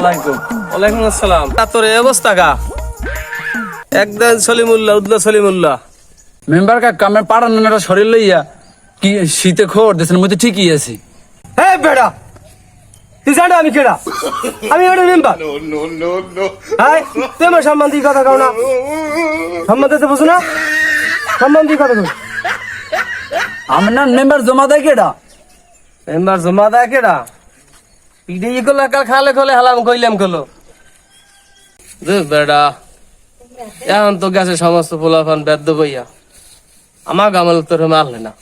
আসসালামু আলাইকুম। ওয়ালাইকুম আসসালাম। তা তোর অবস্থা গা। একদম সলিমুল্লাহ উদ্দা সলিমুল্লাহ। মেম্বার কা কামে পাড়ানো না শরীর লইয়া কি শীতে খোর দেশের মধ্যে ঠিকই আছে। হে বেড়া তুই জানো আমি কেডা? আমি ওটা মেম্বার। হাই তুই আমার সম্মান দিয়ে কথা কও না। সম্মান দিতে বুঝো না? সম্মান দিয়ে কথা কও। আমার না মেম্বার জমা দেয় কেডা? মেম্বার জমা দেয় কেডা? পিঠে ই কাল খালে খলে, হালাম কইলাম কলো বেড়া। এখন তো গেছে সমস্ত পোলাফান বেদ্য বইয়া। আমার গামাল তোর মারলে না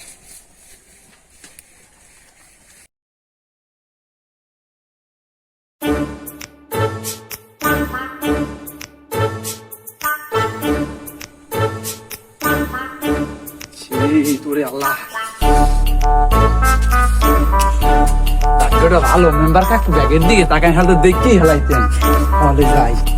তোরে আল্লাহ। ভালো মেম্বার কাকু ব্যাগের দিকে তাকে হয়তো দেখতেই হেলাইতেন। তাহলে যাই।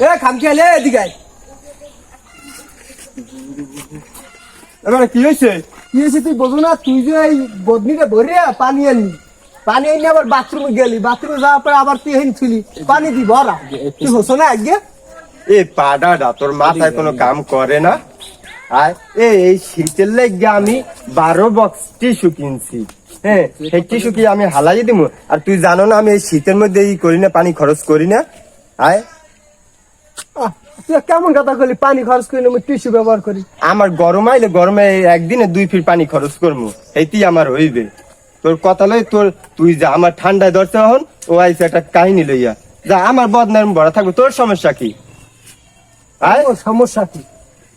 এ গেলি। না আগে। পাডাটা তোর মাথায় কোনো কাম করে না? আর এ, এই শীতের লেগে আমি বারো বক্স টিস্যু কিনছি। হ্যাঁ সেই টিস্যু কি আমি হালাই দিব আর তুই জানো না আমি এই শীতের মধ্যে ই করি না পানি খরচ করি না। আয়। কেমন কথা বলি পানি খরচ করি আমি টিস্যু ব্যবহার করি। আমার গরম আইলে গরমে একদিনে দুই ফিট পানি খরচ করব এইটি আমার হইবে। তোর কথা লই তোর তুই যা আমার ঠান্ডায় ধরতে হন ও আইসে একটা কাহিনী লইয়া। যা আমার বদনাম ভরা থাকবে তোর সমস্যা কি? আয়। সমস্যা কি?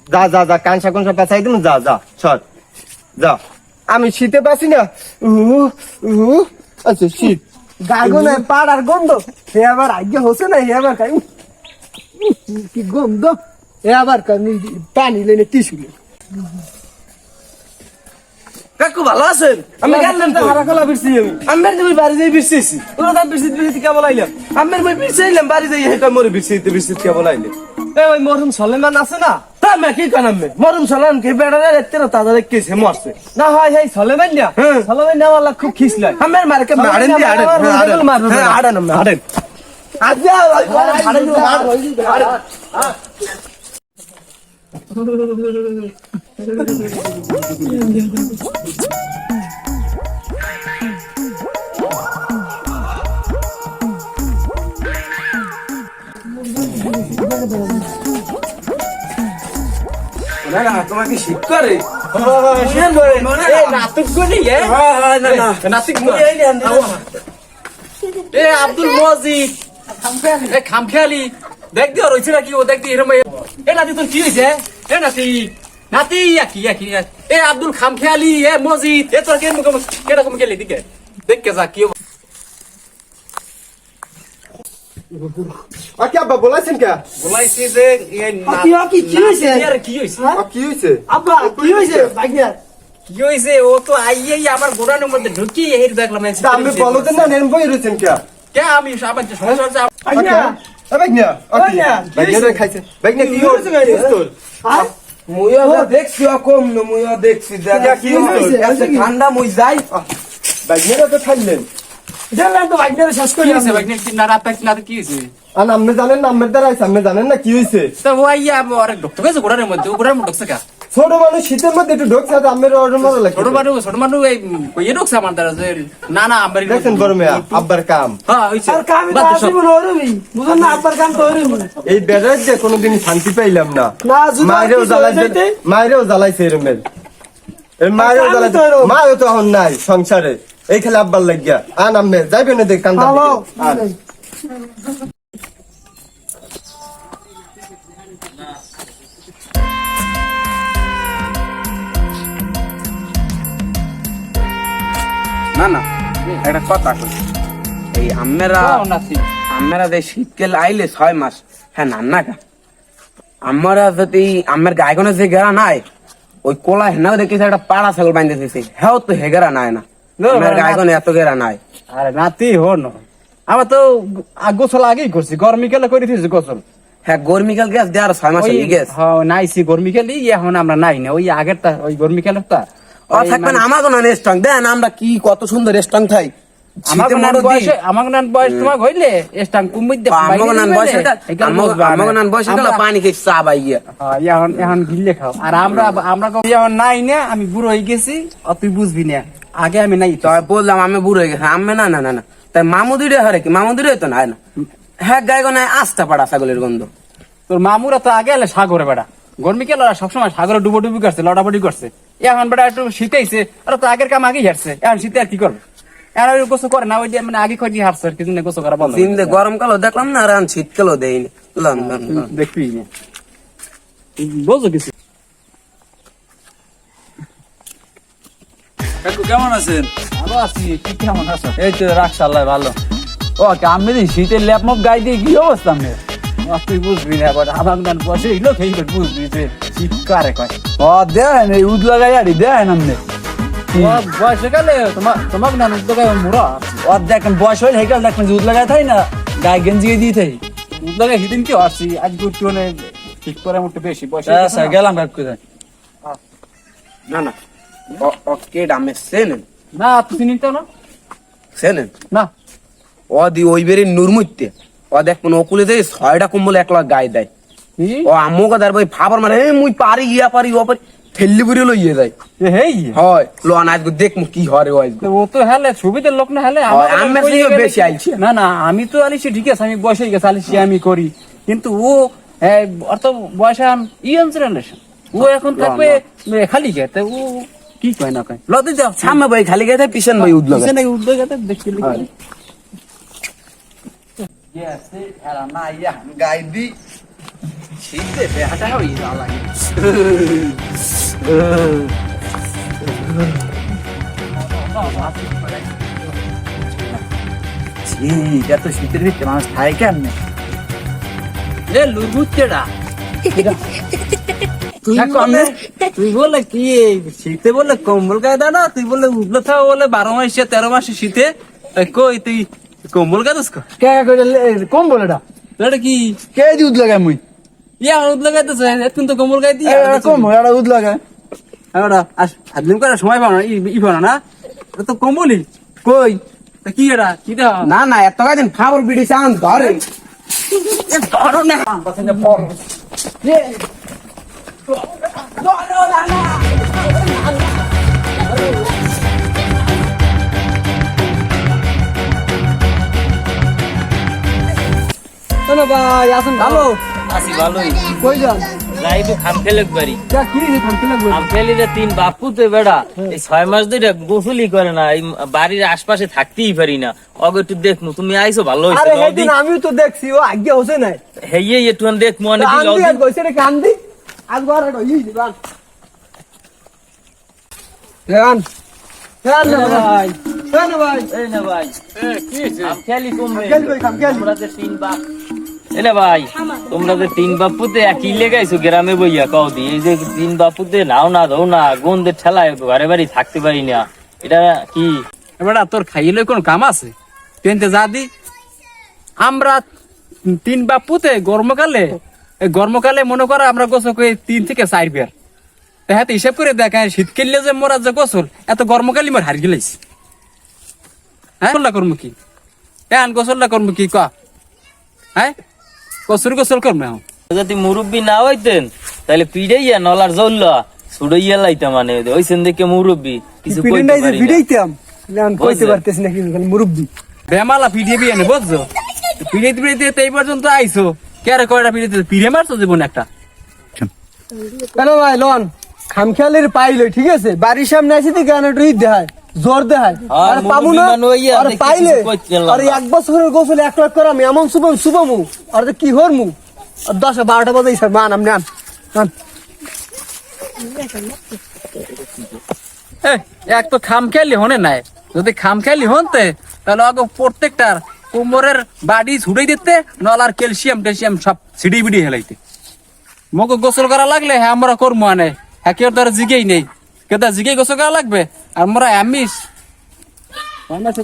যা যা যা কানসা কনসা পেঁচাই দিন যা যা সর। যা। আমি শীতে পাচ্ছি না। আচ্ছা শীত। গাগনে পাড়ার গন্ধ। হে আবার আগে হসে না হে আবার খাই কি গন্ধ। হে আবার পানি লেনে টিস্যু লে কাকু ভালো আছেন? আমি গেলাম তো হারা কলা ফিরছি আমি। আমি তুমি বাড়ি যাই বিরছেছি তোরা তার বিরসিত বিরসিত কেবল আইলাম। আমি মই বিরছাইলাম বাড়ি যাই হেটা মরে বিরছিতে বিরছিত কে বলাইলে এ ওই মরহুম সলেমান আছে না? তা মে কি কানাম মে মরুম সালাম কে বেড়া দেখতে না তাদের কেছে মরছে না হয় সেই সলেমান না হ্যাঁ। সলেমান না আমার খুব খিসলাই আমার মারে কে মারেন দি আড়েন হ্যাঁ, আড়েন। হ্যাঁ। আড়েন আড়েন ওই করে আড়েন দিও, আড়েন। না না তোমাকে শীত করে শীত করে এই নাটক করি এ নাটক আব্দুল মজিদ। এ খামখেয়ালি। দেখ দিও রইছে নাকি ও দেখ এরম এ নাতি তোর কি হইছে? এ নাতি। নাতি কি কি এ আব্দুল খামখেয়ালি এ মজিদ। এ তোর কেন কেরকম গেলি দিকে? দেখ কে যা কি আর কি আব্বা বলাইছেন কে বলাইছে যে এ না কি হইছে আর কি হইছে কি হয়েছে আব্বা কি হইছে ভাগ্না কি হইছে ও তো আইয়েই আমার গোড়ানোর মধ্যে ঢুকি এই দেখলাম আমি বলতেন না নেন বই রয়েছেন কে কে আমি আবার সংসার ভাগ্না বাইকনা হয়েছে? খাইছে বাইকনা কি? তোর আর মুইও দেখছি কম না মুইও দেখছি ঠান্ডা মুই যাই বাইকনা তো খাইলেন জানলাম তো ভাগ্না শেষ কি করি হইছে ভাই না রাত পাইছি না কি হইছে? আর আপনি জানেন না আমার দ্বারা আপনি জানেন না কি হয়েছে তো ও আরে ঢুকতে গেছে গোড়ানোর মধ্যে ও মধ্যে ঢুকছে কা? ছোট মানুষ শীতের মধ্যে একটু ঢোকছে তো আমার অর্ডার মতো লাগে ছোট মানুষ ছোট মানুষ এই কইয়ে ঢুকছে আমার দ্বারা যে না না আমার দেখছেন বড় মেয়া আব্বার কাম। হ্যাঁ হইছে। আর কামি। আসিব না ওরমি বুঝুন না আব্বার কাম তো ওরমি এই বেড়ার যে কোনোদিন শান্তি পাইলাম না। মায়েরও জ্বালাইছে যাইতে? মায়েরও জ্বালাইছে এরমের। এর মায়েরও জ্বালাইছে। মাও তো এখন নাই সংসারে। এই খেলে আব্বার লাগিয়া। আন আম্মে যাইবে না দেখ কান্দা। না না একটা কথা কই। এই আমরা নাতি যে শীতকাল আইলে ছয় মাস হ্যাঁ নান্না কা আমরা যদি আমার গায়কনে যে গেরা নাই ওই কোলা হেনাও দেখেছি একটা পাড়া ছাগল বাঁধতে দিয়েছে হ্যাঁ তো হেগেরা নাই না, আমার না, গায়কনে এত গেরা নাই। আরে নাতি হন আমরা তো গোসল আগেই করছি গরমিকালে করে দিয়েছি গোসল। হ্যাঁ গরমিকাল গ্যাস দেওয়ার ছয় মাস হয়ে গেছে। হ্যাঁ নাইছি গরমিকালি এখন আমরা নাই না। ওই আগেরটা ওই ও থাকবেন দেন আমরা কি কত সুন্দর আমি বুড়ো হয়ে গেছি তুই বুঝবি না। আগে আমি নাই তো বললাম আমি বুড়ো হয়ে গেছি। আমি না না না না। তাই মামুদিরে হারে কি? মামুদিরে তো নাই না। হ্যাঁ গায়ে গনে আস্তা পাড়া ছাগলের গন্ধ। তোর মামুরা তো আগে এলে সাগরে বেড়া। গরমিকাল ওরা সবসময় সাগরে ডুবো ডুবি করছে লড়াপড়ি করছে। এখন বেড়া একটু শীতাইছে আর তো আগের কাম আগেই হারছে এখন শীতে আর কি করবে? আর গোসল করে না ওই যে মানে আগে কয়টি হারছে আর কিছু গোসল করা বন্ধ দিন গরমকালও দেখলাম না আর এখন শীতকালও দেয়নি। দেখবি না। বোঝো কিছু? কেমন আছেন? ভালো আছি তুই কেমন আছো? এই তো রাখছ আল্লাহ ভালো। ও আমি শীতের ল্যাপমপ গাই দিয়ে কি অবস্থা আমি তুই বুঝবি না এবার আমার গান বসে এগুলো খেয়ে বুঝবি যে চিৎকারে কয়। ও দেন এই উদ লাগাই আড়ি দেন আপনি। তোমার বয়সে গেলে তোমার তোমার গান উদ্যোগে মুরা ও দেখেন বয়স হয়ে হেকাল দেখবেন যে উদ লাগাই থাই না গায়ে গেঞ্জি দিয়ে থাই। উদ্যোগে হিদিন কি আসছি? আজ একটু মানে ঠিক করে একটু বেশি বয়স আচ্ছা গেলাম কাকু দেন না না। ও- ও কে ডামে সেনেন। না তুই চিনিস না? সেনেন? না। ও দি ওই বেরি নুরমুইতে ও দেখ কোন ওকুলে যে ছয়টা কম্বল একলা গায়ে দেয়। ও আমো কাদার ভাই ফাবার মানে এই মুই পারি ইয়া পারি ও পারি। ঠেললি বুড়ি লইয়ে যায় হেই? হয়। লো আনাজ দেখ মু কি হরে ও ও তো হেলে ছবিদের লোক না হেলে হয়, গেলে বেশি না না আমি তো আলিছি ঠিক আছে আমি হয়ে গেছে আলিছি আমি করি। কিন্তু ও তো বয়স জেনারেশন। ও এখন থাকবে খালি গে ও কি কয় না কয়? লতে যাও সামনে ভাই খালি গেছে পিছন উদলগে কিসে নাকি উদ্যোগ আছে? দেখি লিখি গাই দি এটা তো শীতের ভিতরে মানুষ খায় কেমনে? এ লুরবুচ্চেটা তুই বলে তুই বলে কি শীতে বলে কম্বল গায়ে দাও না? তুই বলে থাও বলে বারো মাসে তেরো মাসে শীতে। কই তুই কম্বল কে এটা? এটা কি? কে দি উদ লাগাই মুই? ইয়া উদ লাগাইতেছে এখন তো কম্বল গায়ে দিয়ে এটা কম এটা উদ লাগাই ওটা আদলিম করার সময় পাও না ই- পাও না না? এটা তো কম্বলই। কই? তা কি এটা? কি দাও না না এত কাদিন খাবার বিড়ি চান ধরে ভাই আসুন। ভালো? আছি ভালোই। কই যান যাই তো বাড়ি তা কি থামতে লাগবে খাম ফেলি যে তিন বাপু তো বেড়া। এই ছয় মাস ধরে গোসলই করে না এই বাড়ির আশপাশে থাকতেই পারি না। অগ একটু দেখমু তুমি আইছো ভালো হইছে আরে আমিও তো দেখছি ও আগে হচ্ছে নাই। হেইয়ে একটু দেখ মনে কইছে রে কান্দি আজ বার আটো ই দিবান না ভাই। গান না ভাই। এই না ভাই। খাম খেলি কমবে। খেলি ভাই, খাম খেলি। তোমরা যে তিন বাপ। এ না ভাই তোমরা যে তিন বাপুতে একই লেগাইছো গ্রামে বইয়া কও দি এই যে তিন বাপুতে নাও না দাও না গন্ধে ঠেলায় ঘরে বাড়ি থাকতে পারি না। এটা কি? এবার তোর খাইলে কোন কাম আছে? পেনতে যা দি। আমরা তিন বাপুতে গরমকালে গরমকালে মনে করো আমরা গোসল করি তিন থেকে চার বের। হ্যাঁ হিসাব করে দেখ হ্যাঁ, শীত কিনলে যে মোরা যে গোসল এত গরমকালে মোর হার গেলাইছি। হ্যাঁ করব কি? হ্যাঁ গোসলটা করব কি? ক। হ্যাঁ গোসল গোসল করব এখন। যদি মুরব্বী না হইতেন তাহলে পিড়াইয়া নলার জল্লা ছুড়াইয়া লাইতাম মানে ওইসেন দেখে মুরব্বী কিছু কইতে পারি না। কইতে বুঝছেন? না কিছু খালি মুরব্বি। বেমালা পিড়িয়ে বিয়ে বুঝছ? পিড়াইতে পিড়াইতে তো এই পর্যন্ত আইসো কেরে কয়টা পিড়ে মারছো জীবন একটা? কেন ভাই লন খামখেয়ালির পাইলো ঠিক আছে? বাড়ির সামনে আসি তো দেখায় দেখায়। আর পাবো না আর পাইলে আর এক বছরের গোসল এক লাখ করে আমি এমন শুভম শুভমু আর কি হরমু? আর দশ বারোটা বাজে স্যার মান আপনি আন আন। এ, এক তো খাম খেয়ালি হনে নাই। যদি খাম খেলি হনতে তাহলে আগে প্রত্যেকটার কোমরের বাড়ি ছুড়ে দিতে নলার ক্যালসিয়াম টেলসিয়াম সব সিডি বিডি হেলাইতে। মকে গোসল করা লাগলে হ্যাঁ আমরা করব আনে। হ্যাঁ কেউ তার জিগেই নেই। কেউ তার জিগেই গোসল করা লাগবে। আর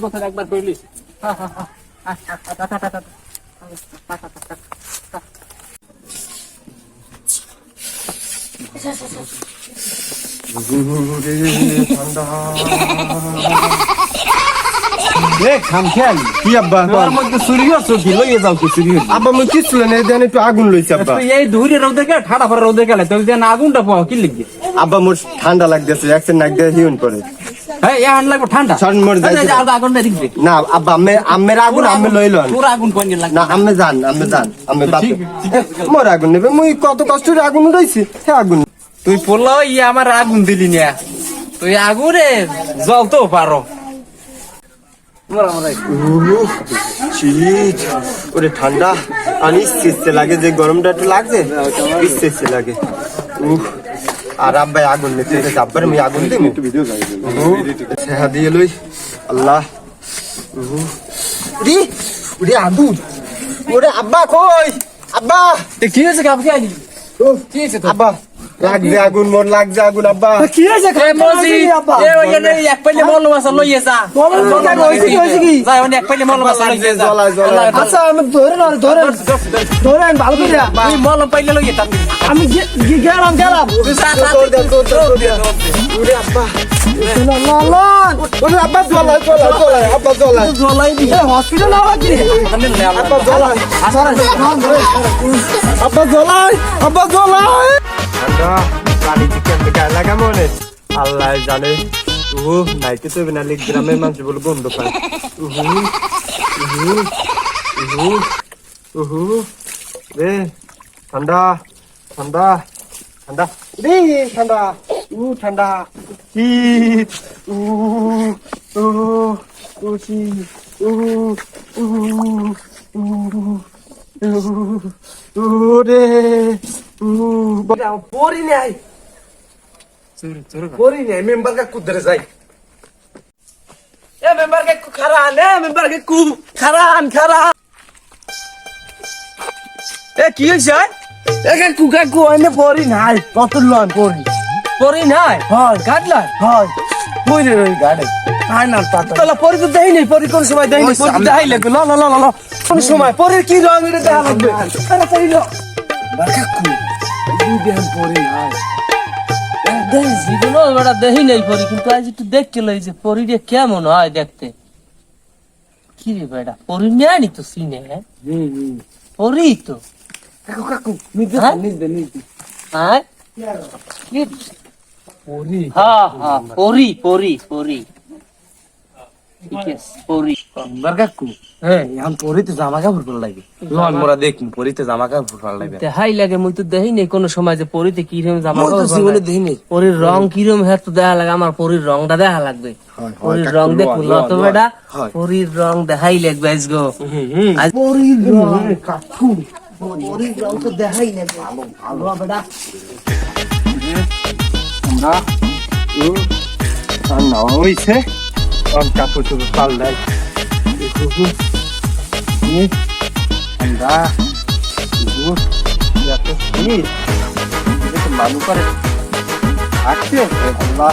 কথা একবার কইলি এ খাম কি আব্বা? তোর মধ্যে চুরি হচ্ছে কি? লইয়ে যাও কি চুরি হচ্ছে আব্বা মুই কিছু না দেন একটু আগুন লইছে আব্বা। এই দূরে রোদে গেলে ঠাডা পরে রোদে গেলে। তুই যেন আগুনটা পাও কি লিখবি? আব্বা মোর ঠান্ডা লাগতেছে একসেন নাক দিয়ে হিউন পরে। হ্যাঁ এখন লাগবে ঠান্ডা। শরণ মরে যাইতে এই যে আর না আব্বা আমি আমের আগুন আমি লইলন তোর আগুন কোন লাগবে? না আমি জান আমি জান আমি বাতে মোর আগুন নেবে মুই কত কষ্ট আগুন রইছি হ্যাঁ আগুন। তুই পড়ল ইয়ে আমার আগুন দিলি না। তুই আগুনে জ্বলতেও পারো। শীত ওরে ঠান্ডা। আর ইচ্ছে লাগে যে গরমটা একটু লাগছে ইচ্ছে লাগে। উহ আর আব্বাই আগুন নিতে আব্বার আমি আগুন দিই একটু ভিডিও সেহা দিয়ে লই। আল্লাহ। উরি আগুন। ওরে আব্বা কই? আব্বা। কি হয়েছে? কাপকে আনি কি হয়েছে আব্বা। লাগছে আগুন মোর লাগছে আগুন আব্বা। কি হয়েছে? এ মজি এ ওই এনে এক পাইলে মল মাছ লইয়ে যা। মল মাছ? হয়েছে কি, হয়েছে কি? যাই ওনে এক পাইলে মল মাছ লইয়ে যা। জ্বলায়, জ্বলায়। আচ্ছা আমি ধরে না ধরে ধরেন ভালো করে। তুই মল পাইলে লইয়ে টান আমি গেলাম গেলাম। তুই যা যা তোর দে, তোর দে, তোর দে। ওরে আব্বা। আব্বা জ্বলায় আব্বা জ্বলায় জলাই দি। হসপিটাল আওয়া কি? আব্বা জ্বলায় আব্বা জ্বলায় আব্বা জ্বলায় ঠান্ডা গাড়ি কেমনে গায়ে লাগা মনে। আল্লাহ জানে। ও নাইতে তো নালে গ্রামের মানুষ বলে গন্ধ পায় উহু উহু উহু উহু, রে, ঠান্ডা ঠান্ডা ঠান্ডা। রে, ঠান্ডা, উ, ঠান্ডা শীত উ উ উ শীত উ উ উ উ, রে। পরি নাই পরি নাই মেম্বার কা কুদরে যাই a member K Kharan a member কে কু খারান খারান এ কি হইছে এ কে কুকা কু এনে পরি নাই কত লন পরি পরি নাই হয় কাটলা হয় কই রে রই গাড়ে আয় না পাতা তাহলে পরি তো দেই নাই পরি কোন সময় দেই নাই পরি তো দেখাই লাগবে ল ল ল ল কোন সময় পরির কি রং এটা দেখা লাগবে আরে তাই ল বারকা কু দুই দেন পরি নাই জীবনও বেটা দেখি নাই পরি কিন্তু আজ একটু দেখতে লই যে পরিটা কেমন হয় দেখতে। কি রে বেটা পরি নেয়নি তো সিনে হ্যাঁ পরি তো। কাকু কাকু হ্যাঁ? নিদে নিদে হ্যাঁ? পরি হ্যাঁ হ্যাঁ পরি পরি পরি আমার পরির হ্যাঁ তো দেখা লাগে। আমার পরির রংটা দেখা লাগবে। পরির রং দেখুন তো বেটা। রং দেখাই লাগবে আজ পরির রং কাকু রং তো দেখাই না ভালো ভালো বেটা। হইছে। অন কাপড় চোপড় পাল্লাই ঠান্ডা উহু, এত শীত মানু করে আছে আল্লাহ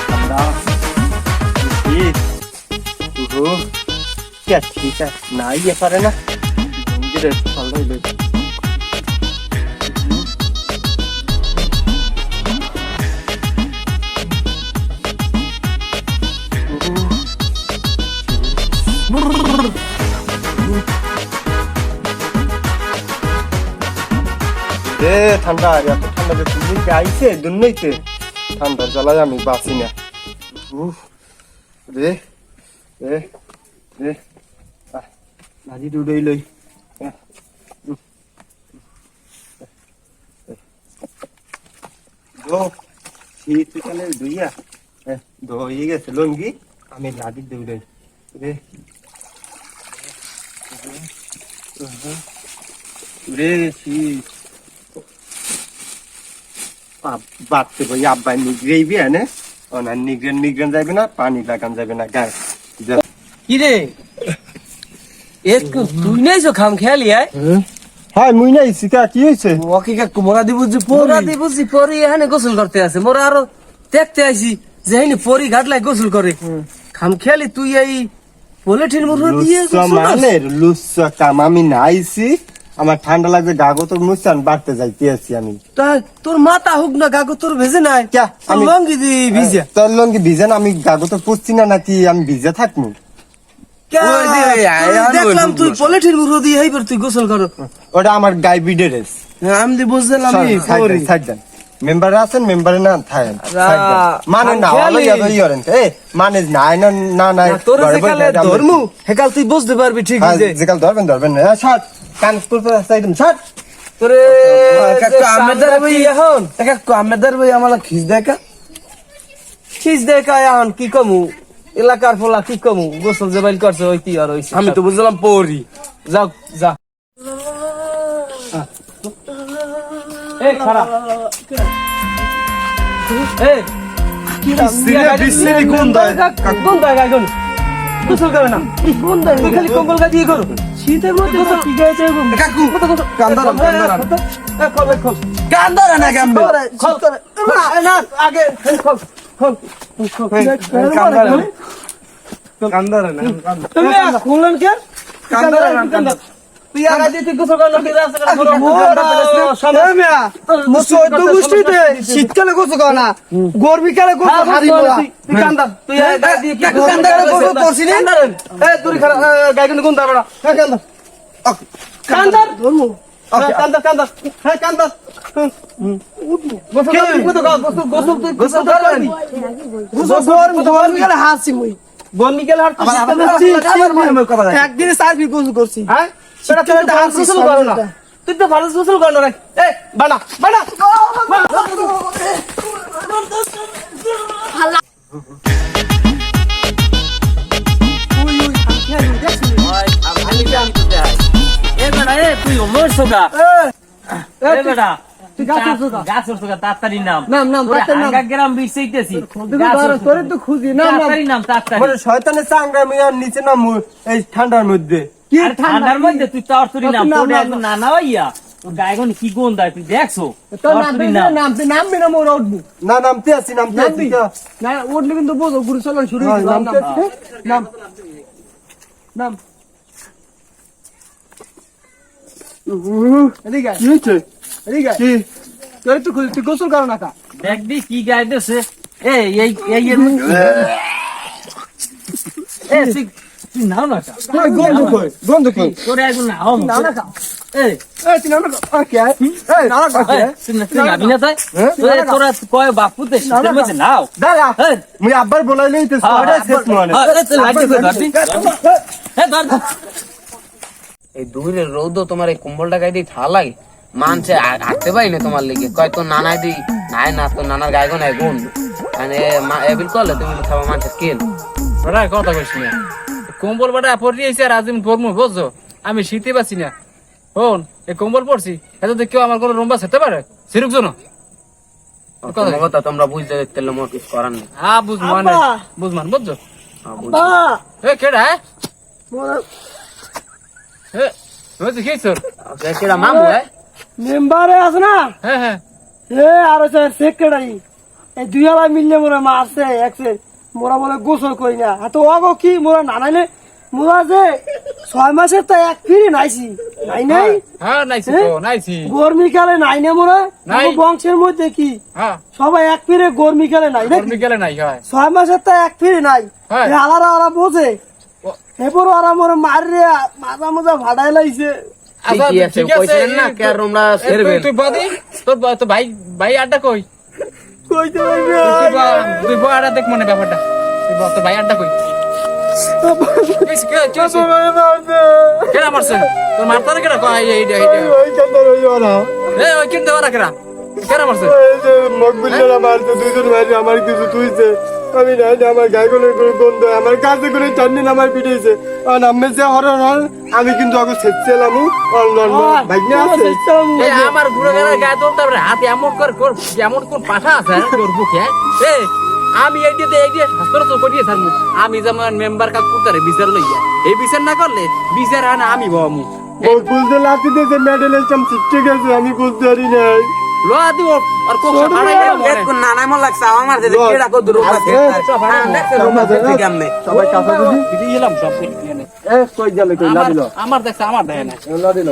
ঠান্ডা শীত উহু কে ঠিক আছে না ইয়ে পারে না নিজের পাল্লাই এ ঠান্ডা এত ঠান্ডা যে তুমি আইছে? দুনইতে ঠান্ডা জ্বালায় আমি বাঁচি না। উফ, রে রে রে। ভাজি ডুডই লই। শীতকালে ধুইয়া ধুয়ে গেছে লঙ্গি। আমি লাদি দৌড়াই রে। রে, শীত। বাড়তে ভাই আব্বাই নিগ্রেই বিয়া নে? না নিগ্রেন নিগ্রেন যাবে না পানি লাগান যাবে না গায়ে। কি রে? একটু তুই নেইছো খাম খেয়ালি আয় হয়? মুই নাই সিকা কি হয়েছে ওকে কাকু মোরা দিব যে মোরা দি বুঝছি পরি এখানে গোসল করতে আছে। মোরা আরও দেখতে আইছি যে এখানে পরি ঘাটলাই গোসল করে। খাম খেয়ালি তুই এই পলিথিন মুরু দিয়ে গোসল মানে লুচ্চা কাম আমি নাইছি। আমার ঠান্ডা লাগবে গাগো তোর মুসান বাড়তে যাইতে আছি আমি। তোর মাথা হুক না গাগো তোর ভেজে নাই? ক্যা? তোর আমি- লঙ্গি দি ভিজে। তোর লঙ্গি ভিজে না আমি গাগো তো পড়ছি না নাকি আমি ভিজে থাকব তোর দেখলাম তুই বুঝলাম। পলিথিন মুরু দিয়ে হাইবার তুই গোসল করো। ওটা আমার গাই বিডের আমি বুঝলাম আমি পরি মেম্বার আছেন মেম্বার না থাকেন। মানে না। হলো ইয়াদ ইয়রেন এ মানে নাই না না নাই তোর যেকালে আমরা- ধর্মু হেকাল তুই বুঝতে পারবি ঠিক হ্যাঁ, যে। যেকাল ধরবেন ধরবেন। হ্যাঁ শার্ট কান করতে চাইতেন শার্ট তোরে কাকু আমাদের ভাই। এখন। কাকু আমাদের ভাই আমালা খিস দেখা খিস দেখায় এখন কি কমু? এলাকার ফলা কি কমু? গোসল যে বাইল করছে ওই কি আর হইছে? আমি তো বুঝলাম পরি। যাও যা। এই খারাপ খোল না আগে কান্দারা না তুমি খুললেন কে? কান্দারা কান্দারা করে শীতকালে গোসল কর না? গরমিকালে গোসল কান্দারা করছি কোন দাঁড়া কান্দা কান্দা কান্দা কান্দা কান্দা গোসল করবি? তো গোসল গোসল তুই গোসল করবি? গরমিকালে হাসি মুই। গরমিকাল হাট একদিনে চার ফি গোসল করছি। হ্যাঁ? তুই তো ভালো গোসল করো না। তুই তো ভালো গোসল এ বানা বানা। এ বেটা এ তুই মরছো গা এ বেটা তাড়াতাড়ি নাম। নাম, নাম, তোরে তাড়াতাড়ি নাম। হাঙ্গা গ্রাম বিছাইতেছি তোরে তো খুঁজি। না নাম। তাড়াতাড়ি শয়তানের চাঙ্গা আমি নিচে নামু এই ঠান্ডার মধ্যে। আর ঠান্ডার মধ্যে তুই তাড়াতাড়ি নাম গায়গন কি গন্ধ তুই দেখছ? নামবি না মোর উঠবি। না নামতে নামতে না উঠলে কিন্তু বোঝো গুরু চলন শুরু হ্যাঁ, নামতে নাম। নাম। নাম এদিকে আয়, কি হয়েছে এদিকে আয়। কি? তোর একটু খুঁজি, তুই গোসল করো না কা দেখবি কি গাইতেছে? এই এই এই এর তুই তুই নাও না কা। গন্ধ কই? গন্ধ কই? তোরে একদম নাও। না না কা এই এই তুই নাও না কা আর এই নাও না কা কি এই, আয়? তুই না- তুই তাই হ্যাঁ? তোরা কয় নাও দাঁড়া। মুই আব্বার বলাইলেই তো হ্যাঁ, শেষ মানে হ্যাঁ, তুই কই ধর। এই দূরের রৌদ তোমার এই কম্বলটা গায়ে দিয়ে ঠা লাগে মানছে হাঁটতে পারি না তোমার লেগে। কয় তোর নানাই দি নাই না তোর নানার গায়ে নাই গুণ। মানে এবিল করলে তুমি তো খাবার মানছে কেন বেটা কথা কইস না। কম্বল বেটা পরি আইছে আর আজম পরমু বুঝছ? আমি শীতে পাচ্ছি না। শোন এই কম্বল পরছি এত তো কেউ আমার কোনো রম্বা সেতে পারে? সিরুক জন্য কথা তোমরা বুঝতে দেখতে মোর কিছু করার নেই। হ্যাঁ বুঝ মানে বুঝ মান বুঝছ? হ্যাঁ। এ কেডা এ তুই তো খেয়েছ আচ্ছা, কেডা মামু হ্যাঁ? মেম্বারে আছে না? হ্যাঁ হ্যাঁ। এ আর সেক্রেটারি এই দুই আলা মিললে মোরা মারছে একসে। মোরা বলে গোসল করি না। এত অগো কি মোরা নানাইলে মোরা যে ছয় মাসের তো এক ফিরে নাইছি। নাই নাই? হ্যাঁ নাইছি তো নাইছি। গরমিকালে নাই না মোরা? নাই। বংশের মধ্যে কি? হ্যাঁ। সবাই এক ফিরে গরমিকালে নাই নাকি গরমি গেলে নাই হয়। ছয় মাসের তো এক ফিরে নাই। হ্যাঁ। এ আলারা আলা বোঝে। এরপর ওরা মোরা মাররে মাজা মাজা ভাড়াই লাইছে। আচ্ছা, ভাই ভাই আড্ডা কই? তুই বা- তুই বা আড্ডা দেখ মনে ব্যাপারটা। তোর ভাই আড্ডা কই? কিস- কে- কি হইছে? কেডা মারছে? তোর মারতারে কেডা? কেডা মারছে? মকবুল্লারা মারছে দুজন মারি আমার কিছু তুইছে। আমি নাই না আমার গায়ে কোনো কোনো গন্ধ আমার কাছে করে টান্নি আমার পিটাইছে আর নামে যে হল আমি কিন্তু আগে নিয়ে আছে। এই আমার বুড়ো গেলার গায়ে তোর তারপরে হাত এমন করে কর এমন কোন পাঠা আছে হ্যাঁ, তোর বুকে? আমি এই দিয়ে এই দিয়ে শাস্ত্র তো করিয়ে থাকব আমি যেমন মেম্বার কাজ করতে বিচার লইয়া এই বিচার না করলে বিচার আনা আমি বাবু বুঝতে যে মেডেল ঠিক আছে আমি বুঝতে পারি নাই। লোয়া দিব আর কোক হারাই নানাই মন। লাগছে আমার কেডা আছে? হ্যাঁ দেখতে রুম আছে ঠিক সবাই কাছে দিদি দিয়ে এলাম সব এ কই গেলে কই? আমার দেখছে আমার দেয় না লাদিল